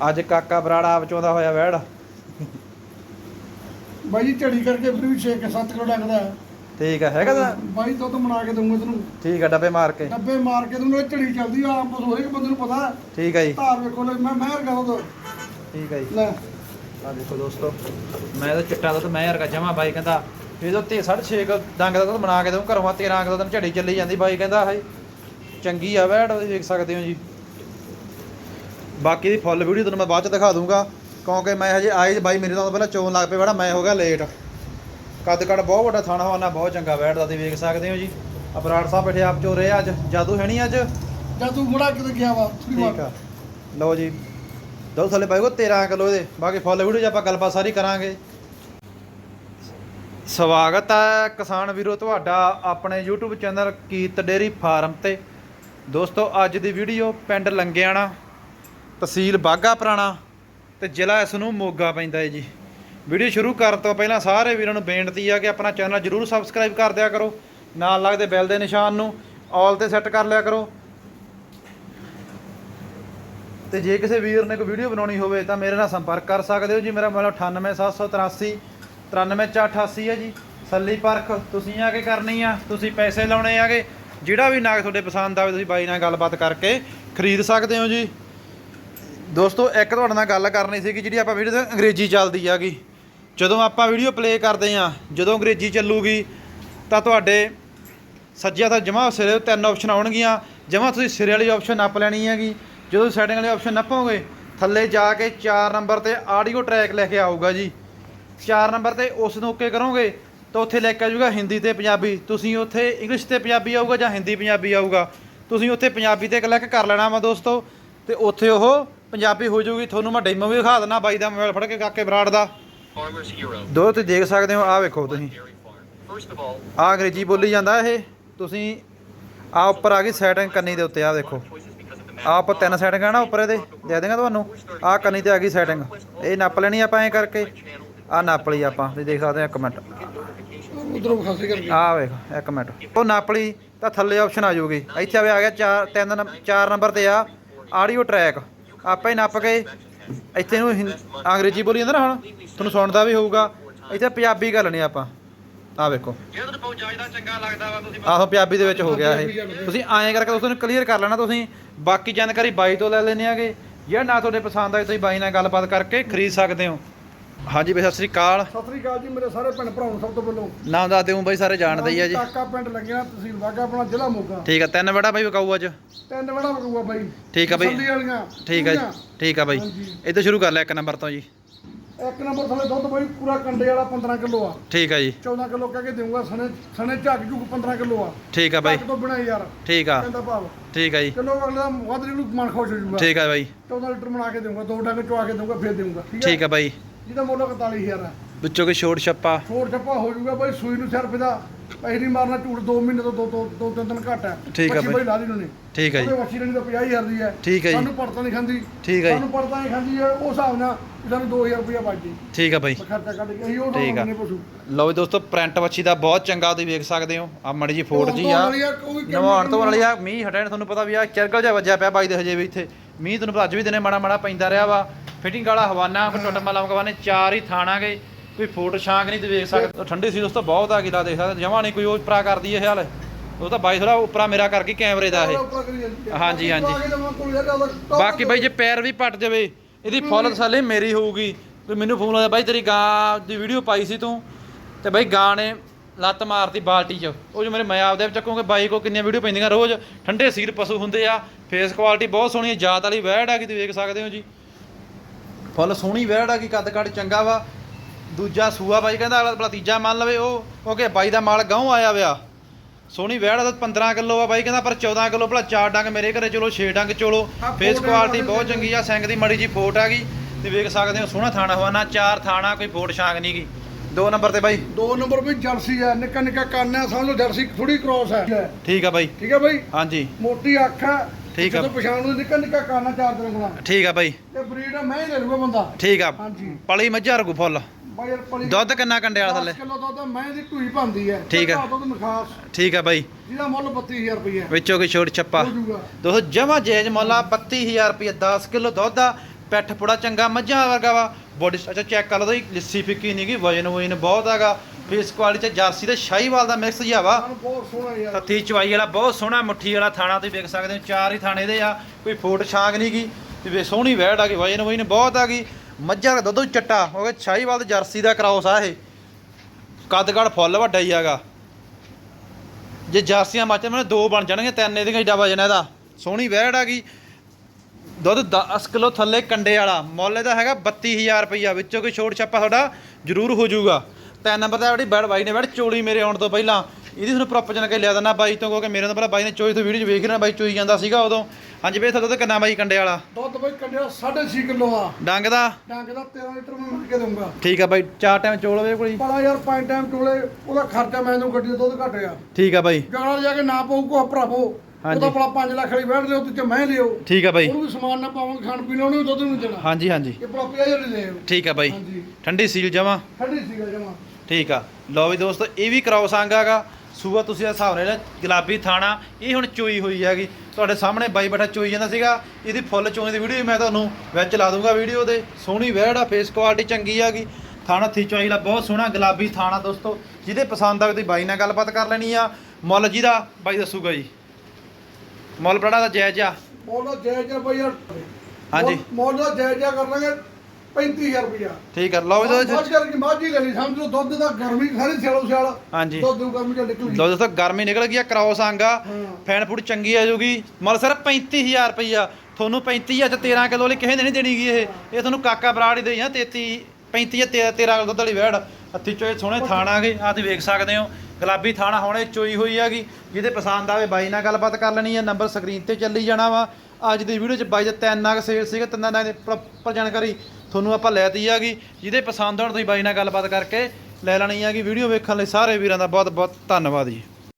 ਅੱਜ ਕਾਕਾ ਬਰਾੜਾ ਆਪ ਚੋਂਦਾ ਹੋਇਆ ਵੈੜ। ਬਾਈ ਜੀ ਝੜੀ ਕਰਕੇ ਫਿਰ ਵੀ 6 7 ਕਿਲੋ ਲੱਗਦਾ ਹੈ ਠੀਕ ਆ ਹੈਗਾ ਤਾਂ? ਬਾਈ ਦੁੱਧ ਬਣਾ ਕੇ ਦਊਂਗਾ ਤੈਨੂੰ। ਠੀਕ ਆ ਡੱਬੇ ਮਾਰ ਕੇ। ਡੱਬੇ ਮਾਰ ਕੇ ਇਹ ਝੜੀ ਚੱਲਦੀ ਆ ਆਪ ਬਸ ਹਰੇਕ ਬੰਦੇ ਨੂੰ ਪਤਾ। ਹੈ। ਠੀਕ ਆ ਜੀ। ਧਾਰ ਵੇਖੋ ਲੈ ਮੈਂ ਮਹਿਰ ਗਾ ਦੁੱਧ। ਠੀਕ ਆ ਜੀ। ਲੈ। ਆ ਦੇਖੋ ਦੋਸਤੋ ਮੈਂ ਤਾਂ ਚਿੱਟਾ ਦੁੱਧ ਮੈਂ ਯਾਰ ਜਮਾ ਬਾਈ ਕਹਿੰਦਾ ਇਹ ਤੋਂ ਤੇ 6.5 ਡੰਗ ਦਾ ਦੁੱਧ ਬਣਾ ਕੇ ਦਊਂ ਘਰੋਂ 13 ਕਿਲੋ ਦਿਨ ਝੜੀ ਚੱਲੀ ਜਾਂਦੀ ਬਾਈ ਕਹਿੰਦਾ ਹਾਏ ਚੰਗੀ ਆ ਵੈੜ ਦੇਖ ਸਕਦੇ ਹੋ ਜੀ। ਬਾਕੀ ਦੀ ਫੁੱਲ ਵੀਡੀਓ ਤੁਹਾਨੂੰ ਮੈਂ ਬਾਅਦ ਚ ਦਿਖਾ ਦੂੰਗਾ ਕਿਉਂਕਿ ਮੈਂ ਹਜੇ ਆਏ ਬਾਈ ਮੇਰੇ ਤੋਂ ਪਹਿਲਾਂ ਚੋਣ ਲੱਗ ਪਏ ਬੜਾ ਮੈਂ ਹੋ ਗਿਆ ਲੇਟ ਕੱਦ ਕੱਦ ਬਹੁਤ ਵੱਡਾ ਥਾਣਾ ਹਵਾਨਾ ਬਹੁਤ ਚੰਗਾ ਵੈੜ ਦਾ ਤੁਸੀਂ ਵੇਖ ਸਕਦੇ ਹੋ ਜੀ। ਅਬਰਾੜ ਸਾਹਿਬ ਬੈਠੇ ਆਪ ਚੋ ਰਹੇ ਆ ਅੱਜ ਜਾਦੂ ਹੈ ਨਹੀਂ ਅੱਜ? ਜਾਂ ਤੂੰ ਮੁੜਾ ਕਿਤੇ ਗਿਆ ਵਾ ਠੀਕ ਆ। ਲਓ ਜੀ। ਦੁੱਧ ਥੱਲੇ ਪਾਏਗਾ 13 ਕਿਲੋ ਇਹਦੇ ਬਾਕੀ ਫੁੱਲ ਵੀਡੀਓ 'ਚ ਆਪਾਂ ਗੱਲਬਾਤ ਸਾਰੀ ਕਰਾਂਗੇ। ਸਵਾਗਤ ਹੈ ਕਿਸਾਨ ਵੀਰੋ ਤੁਹਾਡਾ ਆਪਣੇ YouTube ਚੈਨਲ ਕੀਤ ਡੇਰੀ ਫਾਰਮ ਤੇ। ਦੋਸਤੋ ਅੱਜ ਦੀ ਵੀਡੀਓ ਪਿੰਡ ਲੰਗਿਆਣਾ। ਤਹਿਸੀਲ ਬਾਗਾ ਪੁਰਾਣਾ ਤੇ ਜ਼ਿਲ੍ਹਾ ਇਸ ਨੂੰ ਮੋਗਾ ਪੈਂਦਾ ਹੈ ਜੀ। ਵੀਡੀਓ ਸ਼ੁਰੂ ਕਰਨ ਤੋਂ ਪਹਿਲਾਂ ਸਾਰੇ ਵੀਰਾਂ ਨੂੰ ਬੇਨਤੀ ਆ ਕਿ ਆਪਣਾ ਚੈਨਲ ਜਰੂਰ ਸਬਸਕ੍ਰਾਈਬ ਕਰ ਦਿਆ ਕਰੋ। ਨਾਲ ਲੱਗਦੇ ਬੈਲ ਦੇ ਨਿਸ਼ਾਨ ਨੂੰ ਆਲ ਤੇ ਸੈੱਟ ਕਰ ਲਿਆ ਕਰੋ। ਤੇ ਜੇ ਕਿਸੇ ਵੀਰ ਨੇ ਕੋਈ ਵੀਡੀਓ ਬਣਾਉਣੀ ਹੋਵੇ ਤਾਂ ਮੇਰੇ ਨਾਲ ਸੰਪਰਕ ਕਰ ਸਕਦੇ ਹੋ ਜੀ। ਮੇਰਾ ਮੋਬਾਈਲ 98783 93488 ਹੈ ਜੀ। ਸੱਲੀ ਪਰਖ, ਤੁਸੀਂ ਆ ਕੇ ਕਰਨੀ ਆ, ਤੁਸੀਂ ਪੈਸੇ ਲਾਉਣੇ ਆਗੇ। ਜਿਹੜਾ ਵੀ ਨਾਗ ਤੁਹਾਡੇ ਪਸੰਦ ਆਵੇ, ਤੁਸੀਂ ਬਾਈ ਨਾਲ ਗੱਲਬਾਤ ਕਰਕੇ ਖਰੀਦ ਸਕਦੇ ਹੋ ਜੀ। ਦੋਸਤੋ, ਇੱਕ ਤੁਹਾਡੇ ਨਾਲ ਗੱਲ ਕਰਨੀ ਸੀ ਕਿ ਜਿਹੜੀ ਆਪਾਂ ਵੀਡੀਓ ਤੇ ਅੰਗਰੇਜ਼ੀ ਚੱਲਦੀ ਆਗੀ। ਜਦੋਂ ਆਪਾਂ ਵੀਡੀਓ ਪਲੇ ਕਰਦੇ ਆ, ਜਦੋਂ ਅੰਗਰੇਜ਼ੀ ਚੱਲੂਗੀ, ਤਾਂ ਤੁਹਾਡੇ ਸੱਜਿਆ ਤਾਂ ਜਮਾ ਸਿਰੇ ਤੋਂ ਤਿੰਨ ਆਪਸ਼ਨ ਆਉਣਗੀਆਂ। ਜਮਾ ਤੁਸੀਂ ਸਿਰੇ ਵਾਲੀ ਆਪਸ਼ਨ ਨੱਪ ਲੈਣੀ ਹੈਗੀ। ਜਦੋਂ ਸੈਟਿੰਗ ਵਾਲੀ ਆਪਸ਼ਨ ਨੱਪੋਗੇ, ਥੱਲੇ ਜਾ ਕੇ 4 ਨੰਬਰ ਤੇ ਆਡੀਓ ਟਰੈਕ ਲੈ ਕੇ ਆਊਗਾ ਜੀ। 4 ਨੰਬਰ ਤੇ ਉਸ ਨੂੰ ਓਕੇ ਕਰੋਗੇ, ਤਾਂ ਉੱਥੇ ਲੈ ਕੇ ਆਜੂਗਾ ਹਿੰਦੀ ਤੇ ਪੰਜਾਬੀ। ਤੁਸੀਂ ਉੱਥੇ ਇੰਗਲਿਸ਼ ਤੇ ਪੰਜਾਬੀ ਆਊਗਾ ਜਾਂ ਹਿੰਦੀ ਪੰਜਾਬੀ ਆਊਗਾ। ਤੁਸੀਂ ਉੱਥੇ ਪੰਜਾਬੀ ਤੇ ਕਲਿੱਕ ਕਰ ਲੈਣਾ ਵਾ ਦੋਸਤੋ, ਤੇ ਉੱਥੇ ਉਹ ਪੰਜਾਬੀ ਹੋ ਜਾਊਗੀ ਤੁਹਾਨੂੰ ਮੈਂ ਡੈਮੋ ਵੀ ਦਿਖਾ ਦਿੰਦਾ ਬਾਈ ਦਾ ਮੋਬਾਈਲ ਫੜ ਕੇ ਕਾਕੇ ਬਰਾੜ ਦਾ. ਦੋ ਤੁਸੀਂ ਦੇਖ ਸਕਦੇ ਹੋ ਆਹ ਵੇਖੋ ਤੁਸੀਂ। ਆਹ ਅੰਗਰੇਜ਼ੀ ਬੋਲੀ ਜਾਂਦਾ ਇਹ। ਤੁਸੀਂ ਆ ਉੱਪਰ ਆ ਗਈ ਸੈਟਿੰਗ ਕੰਨੀ ਦੇ ਉੱਤੇ ਆ ਦੇਖੋ the ਆ ਆਪਾਂ ਤਿੰਨ ਸੈਟਿੰਗ ਆ ਨਾ ਉੱਪਰ ਇਹਦੇ ਦੇ ਦੇਗਾ ਤੁਹਾਨੂੰ? ਆ ਕੰਨੀ ਤੇ ਆ ਗਈ ਸੈਟਿੰਗ ਇਹ ਨੱਪ ਲੈਣੀ ਆਪਾਂ ਐ ਕਰਕੇ। ਆ ਨੱਪ ਲਈ ਆਪਾਂ ਤੁਸੀਂ ਦੇਖ ਸਕਦੇ ਹੋ ਇੱਕ ਮਿੰਟ। ਉਧਰੋਂ ਖਾਸੇ ਕਰਕੇ। ਆ ਵੇਖ ਇੱਕ ਮਿੰਟ। ਉਹ ਨੱਪ ਲਈ ਤਾਂ ਥੱਲੇ ਆਪਸ਼ਨ ਆ ਜਾਊਗੀ ਇੱਥੇ ਆ ਗਿਆ 4 3 4 ਨੰਬਰ ਤੇ ਆ। ਆਡੀਓ ਟਰੈਕ ਆਪਾਂ ਹੀ ਨੱਪ ਕੇ ਇੱਥੇ ਨੂੰ ਹਿੰ- ਅੰਗਰੇਜ਼ੀ ਬੋਲੀ ਜਾਂਦਾ ਨਾ ਹੁਣ, ਤੁਹਾਨੂੰ ਸੁਣਦਾ ਵੀ ਹੋਊਗਾ। ਇੱਥੇ ਪੰਜਾਬੀ ਕਰ ਲੈਣੀ ਆਪਾਂ। ਆ ਵੇਖੋ। ਆਹੋ, ਪੰਜਾਬੀ ਦੇ ਵਿੱਚ ਹੋ ਗਿਆ ਇਹ। ਤੁਸੀਂ ਐਂ ਕਰਕੇ ਦੋਸਤੋ ਨੂੰ ਕਲੀਅਰ ਕਰ ਲੈਣਾ, ਤੁਸੀਂ ਬਾਕੀ ਜਾਣਕਾਰੀ ਬਾਈ ਤੋਂ ਲੈ ਲੈਣੇ ਆਗੇ। ਜੇ ਨਾ ਤੁਹਾਡੇ ਪਸੰਦ ਆਏ ਤੁਸੀਂ ਬਾਈ ਨਾਲ ਗੱਲਬਾਤ ਕਰਕੇ ਖਰੀਦ ਸਕਦੇ ਹੋ। ਹਾਂਜੀ ਬਈ ਸਤਿ ਸ੍ਰੀ ਅਕਾਲ। ਸਤਿ ਸ੍ਰੀ ਅਕਾਲ ਜੀ ਮੇਰੇ ਸਾਰੇ ਭਰਾਵਾਂ ਨੂੰ ਸਭ ਤੋਂ ਪਹਿਲਾਂ। ਨਾਮ ਦੱਸ ਦਿਓ ਬਾਈ ਸਾਰੇ ਜਾਣਦੇ ਹੀ ਆ ਜੀ। ਕਾਕਾ ਪਿੰਡ ਲੱਗਿਆ ਤਹਿਸੀਲ ਬਾਗਾ ਆਪਣਾ ਜ਼ਿਲ੍ਹਾ ਮੋਗਾ। ਠੀਕ ਆ ਤਿੰਨ ਬੜਾ ਬਾਈ ਵਿਕਾਊ ਅੱਜ। ਤਿੰਨ ਵੜਾ ਬਗੂਆ ਬਾਈ। ਠੀਕ ਆ ਬਾਈ। ਤਸੱਲੀ ਵਾਲੀਆਂ ਠੀਕ ਆ ਜੀ ਠੀਕ ਆ? ਬਾਈ। ਇੱਧਰ ਸ਼ੁਰੂ ਕਰ ਲੈ ਇੱਕ ਨੰਬਰ ਤੋਂ ਜੀ। ਇੱਕ ਨੰਬਰ ਥੱਲੇ ਦੁੱਧ ਬਾਈ ਪੂਰਾ ਕੰਡੇ ਵਾਲਾ 15 ਕਿਲੋ ਆ। ਠੀਕ ਆ ਜੀ। 14 ਕਿਲੋ ਕਹਿ ਕੇ ਦੇਊਂਗਾ ਸਣੇ ਸਣੇ ਝੱਗ ਝੁਕ 15 ਕਿਲੋ ਆ। ਠੀਕ ਆ ਬਾਈ। ਝੱਗ ਤੋਂ ਬਿਨਾ ਯਾਰ ਠੀਕ ਆ। ਕਹਿੰਦਾ ਭਾਵ। ਠੀਕ ਆ ਜੀ। ਕਿਲੋ ਅਗਲੇ ਦਾ ਵੱਧ ਨੂੰ ਮਨ ਖੁਸ਼ ਹੋ ਜਾਊਗਾ। ਠੀਕ ਆ ਬਾਈ। 14 ਲੀਟਰ ਬਣਾ ਕੇ ਦੇਊਂਗਾ ਦੋ ਡੰਗ ਚਵਾ ਕੇ ਦੇਊਂਗਾ ਫੇਰ ਹੈ ਠੀਕ ਆ ਬਾਈ। ਜਿਹਦਾ ਮੁੱਲ 41000 ਆ ਵਿੱਚੋਂ ਕੋਈ ਛੋਟ ਛੱਪਾ? ਛੋੜ ਛੱਪਾ ਹੋ ਜਾਊਗਾ ਬਾਈ ਸੂਈ ਨੂੰ 100 ਰੁਪਏ ਦਾ ਪੈਸੇ ਨਹੀਂ ਮਾਰਨਾ ਝੂਠ 2 ਮਹੀਨੇ ਤੋਂ ਦੋ ਦੋ ਦੋ ਤਿੰਨ ਦਿਨ ਘੱਟ ਹੈ। ਠੀਕ ਵੱਛੀ ਬਾਈ। ਲਾ ਲਈ ਉਹਨੇ। ਠੀਕ ਆ ਜੀ। ਉਹਦੇ ਵੱਛੀ ਤਾਂ 50000 ਦੀ ਹੈ। ਠੀਕ ਜੀ। ਸਾਨੂੰ ਪੜਤਾ ਨਹੀਂ ਖਾਂਦੀ। ਠੀਕ ਜੀ। ਸਾਨੂੰ ਪੜਤਾ ਨਹੀਂ ਖਾਂਦੀ ਹੈ। ਉਹ ਹਿਸਾਬ ਨਾਲ ਸਾਨੂੰ 2000 ਰੁਪਏ ਬਚਦੀ ਠੀਕ ਆ ਬਾਈ। ਖਰਚਾ ਕੱਢ ਕੇ ਅਸੀਂ ਉਹ ਠੀਕ ਆ। ਹਿਸਾਬ ਨਾਲ ਪਸ਼ੂ ਲਓ ਜੀ ਦੋਸਤੋ ਪ੍ਰਿੰਟ ਵੱਛੀ ਦਾ ਬਹੁਤ ਚੰਗਾ ਤੁਸੀਂ ਵੇਖ ਸਕਦੇ ਹੋ। ਆ ਮੜੀ ਜੀ ਫੋਟ ਜੀ ਆ। ਨਵਾਉਣ ਤੋਂ ਵਾਲੀ ਆ। ਮੀਂਹ ਹਟਿਆ ਨੀ, ਤੁਹਾਨੂੰ ਪਤਾ ਵੀ ਆ ਚਰਕਲ ਜਿਹਾ ਵੱਜਿਆ ਪਿਆ ਬਾਈ ਦੇ ਹਜੇ ਵੀ ਇੱਥੇ। ਮੀਂਹ ਤੁਹਾਨੂੰ ਪਤਾ ਅੱਜ ਵੀ ਦਿਨੇ ਮਾੜਾ ਮਾੜਾ ਪੈਂਦਾ ਰਿਹਾ ਵਾ। ਫਿਟਿੰਗ ਵਾਲਾ ਹਵਾਨਾ ਕੋਈ ਟੁੱਟ ਮਲਾ ਮਗਵਾਨੇ ਚਾਰ ਹੀ ਥਾਣਾ ਗਏ। ਕੋਈ ਫੋਟੋ ਛਾਂਕ ਨਹੀਂ ਤੇ ਵੇਖ ਸਕਦੇ। ਠੰਡੀ ਸੀ ਦੋਸਤੋ ਬਹੁਤ ਆ ਗਿਲਾ ਦੇਖ ਸਕਦੇ। ਜਮਾ ਨਹੀਂ ਕੋਈ ਉਹ ਉਪਰਾ ਕਰਦੀ ਇਹ ਹਾਲ। ਉਹ ਤਾਂ ਬਾਈ ਥੋੜਾ ਉਪਰਾ ਮੇਰਾ ਕਰਕੇ ਕੈਮਰੇ ਦਾ ਇਹ। ਹਾਂਜੀ, ਹਾਂਜੀ। ਬਾਕੀ ਬਾਈ ਜੇ ਪੈਰ ਵੀ ਪੱਟ ਜਾਵੇ ਇਹਦੀ ਫੁੱਲ ਤਸੱਲੀ ਮੇਰੀ ਹੋਊਗੀ। ਵੀ ਮੈਨੂੰ ਫੋਨ ਆਇਆ ਬਾਈ ਤੇਰੀ ਗਾਂ ਦੀ ਵੀਡੀਓ ਪਾਈ ਸੀ ਤੂੰ। ਤੇ ਬਾਈ ਗਾਂ ਨੇ ਲੱਤ ਮਾਰਤੀ ਬਾਲਟੀ 'ਚ। ਉਹ ਜੋ ਮੇਰੇ ਮੈਂ ਆਪਦੇ ਚੱਕੂਗੇ ਬਾਈ ਕੋ ਕਿੰਨੀਆਂ ਵੀਡੀਓ ਪੈਂਦੀਆਂ ਰੋਜ਼। ਠੰਡੇ ਸੀਰ ਪਸ਼ੂ ਹੁੰਦੇ ਆ। ਫੇਸ ਕੁਆਲਿਟੀ ਬਹੁਤ ਸੋਹਣੀ ਹੈ ਜਾਤ ਵਾਲੀ ਵੈੜ ਆ ਕਿ ਤੁਸੀਂ ਵੇਖ ਸਕਦੇ ਹੋ ਜੀ। ਫੁੱਲ ਸੋਹਣੀ ਵੈੜ ਆ ਕਿ ਕੱਦ ਕੱਦ ਚੰਗਾ ਵਾ। ਦੂਜਾ ਸੂਆ ਬਾਈ ਕਹਿੰਦਾ ਅਗਲਾ ਭਲਾ ਤੀਜਾ ਮੰਨ ਲਵੇ ਉਹ। ਕਿਉਂਕਿ ਬਾਈ ਦਾ ਮਾਲ ਗਾਉਂ ਆਇਆ ਵਿਆ ਸੋਹਣੀ ਵੈੜ ਦਾ 15 ਕਿਲੋ ਆ ਬਾਈ ਕਹਿੰਦਾ ਪਰ 14 ਕਿਲੋ ਭਲਾ ਚਾਰ ਡੰਗ ਮੇਰੇ ਘਰੇ ਚਲੋ 6 ਡੰਗ ਚਲੋ। ਫੇਸ ਕੁਆਲਿਟੀ ਬਹੁਤ ਚੰਗੀ ਆ। ਸਿੰਘ ਦੀ ਮੜੀ ਜੀ ਫੋਟ ਆ ਗਈ। ਤੇ ਵੇਖ ਸਕਦੇ ਹੋ ਸੋਹਣਾ ਥਾਣਾ ਹਵਾਨਾ ਚਾਰ ਥਾਣਾ ਕੋਈ ਫੋਟ ਛਾਂਗ ਨਹੀਂ ਗਈ ਦੋ ਨੰਬਰ ਤੇ ਬਾਈ। ਦੋ ਨੰਬਰ ਵੀ ਜਰਸੀ ਆ ਨਿੱਕਾ ਨਿੱਕਾ ਕੰਨ ਆ ਸਮਝ ਲਓ ਜਰਸੀ ਥੋੜੀ ਕ੍ਰੋਸ ਹੈ। ਠੀਕ ਆ ਬਾਈ। ਠੀਕ ਹੈ ਬਾਈ? ਹਾਂਜੀ। ਮੋਟੀ ਅੱਖ ਆ ਠੀਕ ਆ। ਜਦੋਂ ਪਛਾਣ ਨੂੰ ਨਿੱਕਾ ਨਿੱਕਾ ਕੰਨ ਆ ਚਾਰ ਦਿਨ ਗੁਣਾ ਠੀਕ ਆ ਬਾਈ। ਤੇ ਬਰੀਡ ਆ ਮੈਂ ਹੀ ਲੈ ਲੂਗਾ ਬੰਦਾ। ਠੀਕ ਆ। ਹਾਂਜੀ। ਪਲੀ ਮੱਝਾਂ ਰਗੂ ਫੁੱਲ। ਬਾਈ ਯਾਰ ਪਲੀ ਦੁੱਧ ਕਿੰਨਾ ਕੰਡੇ ਵਾਲਾ ਥੱਲੇ? ਕਿਲੋ ਦੁੱਧ ਮੈਂ ਦੀ ਢੂਈ ਭੰਦੀ ਹੈ। ਠੀਕ ਆ। ਦੁੱਧ ਨਖਾਸ ਠੀਕ ਆ ਬਾਈ। ਜਿਹਦਾ ਮੁੱਲ 32000 ਰੁਪਏ ਵਿੱਚੋਂ ਕੋਈ ਛੋਟ ਛੱਪਾ। ਹੋ ਜੂਗਾ ਦੋਸਤੋ ਜਮਾ ਜੇਜ ਮੁੱਲਾ 32000 ਰੁਪਏ 10 ਕਿਲੋ ਦੁੱਧ ਆ ਪੈਠ ਪੁੜਾ ਚੰਗਾ ਮੱਝਾਂ ਵਰਗਾ ਵਾ। ਬੋਡੀ ਅੱਛਾ ਚੈੱਕ ਕਰ ਲਓ ਜੀ ਲਿੱਸੀ ਫਿੱਕੀ ਨਹੀਂ ਗੀ ਵਜਨ ਵਜਨ ਬਹੁਤ ਹੈਗਾ। ਫੇਸ ਕੁਆਲਿਟੀ ਚ ਜਰਸੀ ਤੇ ਸ਼ਾਹੀਵਾਲ ਦਾ ਮਿਕਸ ਜਿਹਾ ਵਾ। ਬਹੁਤ ਸੋਹਣਾ ਯਾਰ। ਹੱਥੀ ਚਵਾਈ ਵਾਲਾ ਬਹੁਤ ਸੋਹਣਾ ਮੁੱਠੀ ਵਾਲਾ ਥਾਣਾ ਤੁਸੀਂ ਵੇਖ ਸਕਦੇ ਹੋ ਚਾਰ ਹੀ ਥਾਣੇ ਦੇ ਆ ਕੋਈ ਫੋਟ ਛਾਂਗ ਨਹੀਂ ਗੀ। ਤੇ ਵੇ ਸੋਹਣੀ ਵੈੜ ਆ ਗਈ ਵਜਨ ਵਜਨ ਬਹੁਤ ਆ ਗਈ। ਮੱਝਾਂ ਦਾ ਦੁੱਧ ਚੱਟਾ ਹੋ ਗਿਆ ਸ਼ਾਹੀਵਾਲ ਤੇ ਜਰਸੀ ਦਾ ਕ੍ਰਾਸ ਆ ਇਹ। ਕੱਦਗੜ ਫੁੱਲ ਵੱਡਾ ਹੀ ਹੈਗਾ। ਜੇ ਜਰਸੀਆਂ ਮੱਝ ਮੈਨੂੰ ਦੋ ਬਣ ਜਾਣਗੇ ਤਿੰਨ ਇਹਦੇ ਏਡਾ ਵਜਨ ਇਹਦਾ। ਸੋਹਣੀ ਵੈੜ ਆ ਗਈ। ਦੁੱਧ 10 ਕਿਲੋ ਥੱਲੇ ਕੰਡੇ ਵਾਲਾ। ਮੁੱਲ ਇਹਦਾ ਹੈਗਾ 32000 ਰੁਪਈਆ। ਵਿੱਚੋਂ ਕੋਈ ਛੋਟ ਛਾਪਾ ਤੁਹਾਡਾ ਜ਼ਰੂਰ ਹੋ ਜਾਊਗਾ। ਤਿੰਨ ਨੰਬਰ ਦਾ ਜਿਹੜੀ ਬੈੜ ਬਾਈ ਨੇ ਬੈੜ ਚੋਲੀ ਮੇਰੇ ਆਉਣ ਤੋਂ ਪਹਿਲਾਂ ਇਹਦੀ ਤੁਹਾਨੂੰ ਪ੍ਰੋਪਰ ਜਨ ਕੇ ਲਿਆ ਦੇਣਾ ਬਾਈ ਤੋਂ ਕਿਉਂਕਿ ਮੇਰੇ ਤੋਂ ਪਹਿਲਾਂ ਬਾਈ ਨੇ ਚੋਈ ਤੋਂ ਵੀਡੀਓ 'ਚ ਵੇਖ ਰਿਹਾ ਬਾਈ ਚੋਈ ਜਾਂਦਾ ਸੀਗਾ ਉਦੋਂ। ਹਾਂਜੀ ਬਈ ਤੁਹਾਡਾ ਦੁੱਧ ਕਿੰਨਾ ਬਾਈ ਕੰਡੇ ਵਾਲਾ? ਦੁੱਧ ਬਈ ਕੰਡਿਆ 6.5 ਕਿਲੋ ਆ। ਡੰਗ ਦਾ? ਡੰਗ ਦਾ 13 ਲੀਟਰ ਮੈਂ ਮੁੜ ਕੇ ਦਊਂਗਾ। ਠੀਕ ਆ ਬਾਈ ਚਾਰ ਟਾਈਮ ਚੋਲ ਵੇ ਕੋਲੀ ਬੜਾ ਯਾਰ ਪੰਜ ਟਾਈਮ ਟੋਲੇ ਉਹਦਾ ਖਰਚਾ ਮੈਨੂੰ ਗੱਡੀ ਦਾ ਦੁੱਧ ਘਟ ਗਿਆ ਠੀਕ ਆ ਬਾਈ। ਗਾਣਾ ਜਾ ਕੇ ਨਾ ਪਾਉ ਕੋ ਭਰਾਵੋ। ਉਹਦਾ ਭਲਾ 5 ਲੱਖ ਵਾਲੀ ਬੈਠ ਲਿਓ ਤੇ ਮੈਂ ਲਿਓ। ਠੀਕ ਆ ਬਾਈ। ਉਹਨੂੰ ਵੀ ਸਮਾਨ ਨਾ ਪਾਵਾਂਗੇ ਖਾਣ ਪੀਣ ਉਹਨੂੰ ਦੁੱਧ ਨੂੰ ਦੇਣਾ। ਹਾਂਜੀ ਹਾਂਜੀ। ਇਹ ਭਲਾ 50000 ਲੈ ਆਓ। ਠੀਕ ਆ ਬਾਈ। ਹਾਂਜੀ। ਠੰਡੀ ਸੀਲ ਜਮਾ। ਠੰਡੀ ਸੀਗਾ ਜਮਾ। ਠੀਕ ਆ। ਲਓ ਵੀ ਦੋਸਤੋ ਇਹ ਵੀ ਕਰਾਓ ਸੰਗਾਗਾ ਸੂਆ ਤੁਸੀਂ ਹਿਸਾਬ ਨਾਲ ਗੁਲਾਬੀ ਥਾਣਾ। ਇਹ ਹੁਣ ਚੋਈ ਹੋਈ ਹੈਗੀ। ਤੁਹਾਡੇ ਸਾਹਮਣੇ ਬਾਈ ਬੈਠਾ ਚੋਈ ਜਾਂਦਾ ਸੀਗਾ। ਇਹਦੀ ਫੁੱਲ ਚੋਈ ਦੀ ਵੀਡੀਓ ਮੈਂ ਤੁਹਾਨੂੰ ਵਿੱਚ ਲਾ ਦੂੰਗਾ ਵੀਡੀਓ ਦੇ। ਸੋਹਣੀ ਵੈੜ ਆ ਫੇਸ ਕੁਆਲਿਟੀ ਚੰਗੀ ਹੈਗੀ। ਥਾਣਾ ਥੀ ਚੋਈ ਲਾ ਬਹੁਤ ਸੋਹਣਾ ਗੁਲਾਬੀ ਥਾਣਾ ਦੋਸਤੋ। ਜਿਹਦੇ ਪਸੰਦ ਆਵੇ ਤੁਸੀਂ ਬਾਈ ਨਾਲ ਗੱਲਬਾਤ ਕਰ ਲੈਣੀ ਆ। ਮੁੱਲ ਜਿਹਦਾ ਬਾਈ ਦੱਸੂਗਾ ਜੀ। ਮੁੱਲ ਬੜਾ ਦਾ ਜਾਇਜ਼ ਆ। ਮੋਲਾ ਜਾਇਜ਼ ਆ ਬਈ ਯਾਰ। ਹਾਂਜੀ। ਮੋਲਾ ਜਾਇਜ਼ ਆ ਕਰ ਲਾਂਗੇ 35000 ਰੁਪਇਆ। ਠੀਕ ਆ ਲਓ ਵੀ ਮੱਝ ਦੋਸਤੋ ਕਰਕੇ ਮਾਝੀ ਲੈਣੀ ਸਮਝ ਲਓ ਦੁੱਧ ਦਾ ਗਰਮੀ ਸਾਰੀ ਸਿਆਲੋ ਸਿਆਲ। ਹਾਂਜੀ। ਦੁੱਧ ਨੂੰ ਗਰਮੀ ਚ ਨਿਕਲ ਲਓ ਦੋਸਤੋ ਗਰਮੀ ਨਿਕਲ ਗਈ ਆ ਕਰਾਓ ਸੰਗਾ ਹਾਂ। ਫੈਨ ਫੂਡ ਚੰਗੀ ਆ ਜੂਗੀ। ਮੁੱਲ ਸਿਰਫ 35000 ਰੁਪਈਆ ਤੁਹਾਨੂੰ 35 ਚ 13 ਕਿਲੋ ਲਈ ਕਿਸੇ ਨੇ ਨਹੀਂ ਦੇਣੀ ਗੀ ਇਹ। ਇਹ ਤੁਹਾਨੂੰ ਕਾਕਾ ਬਰਾੜ ਹੀ ਦੇਈ ਆ 33 35 ਜਾਂ 13 13 ਕਿਲੋ ਦੁੱਧ ਵਾਲੀ ਵੈੜ। ਹੱਥੀ ਚੋਏ ਸੋਹਣੇ ਥਾਣਾਗੇ ਆ ਤੁਸੀਂ ਵੇਖ ਸਕਦੇ ਹੋ ਗੁਲਾਬੀ ਥਾਣਾ ਹੁਣੇ ਚੋਈ ਹੋਈ ਹੈਗੀ ਜਿਹਦੇ ਪਸੰਦ ਆਵੇ ਬਾਈ ਨਾਲ ਗੱਲਬਾਤ ਕਰ ਲੈਣੀ ਹੈ ਨੰਬਰ ਸਕਰੀਨ ਤੇ ਚੱਲੀ ਜਾਣਾ ਵਾ। ਅੱਜ ਦੀ ਵੀਡੀਓ 'ਚ ਬਾਈ ਦੇ ਤਿੰਨ ਨਾਗ ਸੇਲ ਸੀਗੇ, ਤਿੰਨਾਂ ਨਾਗ ਦੀ ਪ੍ਰੋਪਰ ਜਾਣਕਾਰੀ ਤੁਹਾਨੂੰ ਆਪਾਂ ਲੈਤੀ ਹੈਗੀ। ਜਿਹਦੇ ਪਸੰਦ ਆਉਣ ਤੁਸੀਂ ਬਾਈ ਨਾਲ ਗੱਲਬਾਤ ਕਰਕੇ ਲੈ ਲੈਣੀ ਹੈਗੀ। ਵੀਡੀਓ ਵੇਖਣ ਲਈ ਸਾਰੇ ਵੀਰਾਂ ਦਾ ਬਹੁਤ ਬਹੁਤ ਧੰਨਵਾਦ ਜੀ।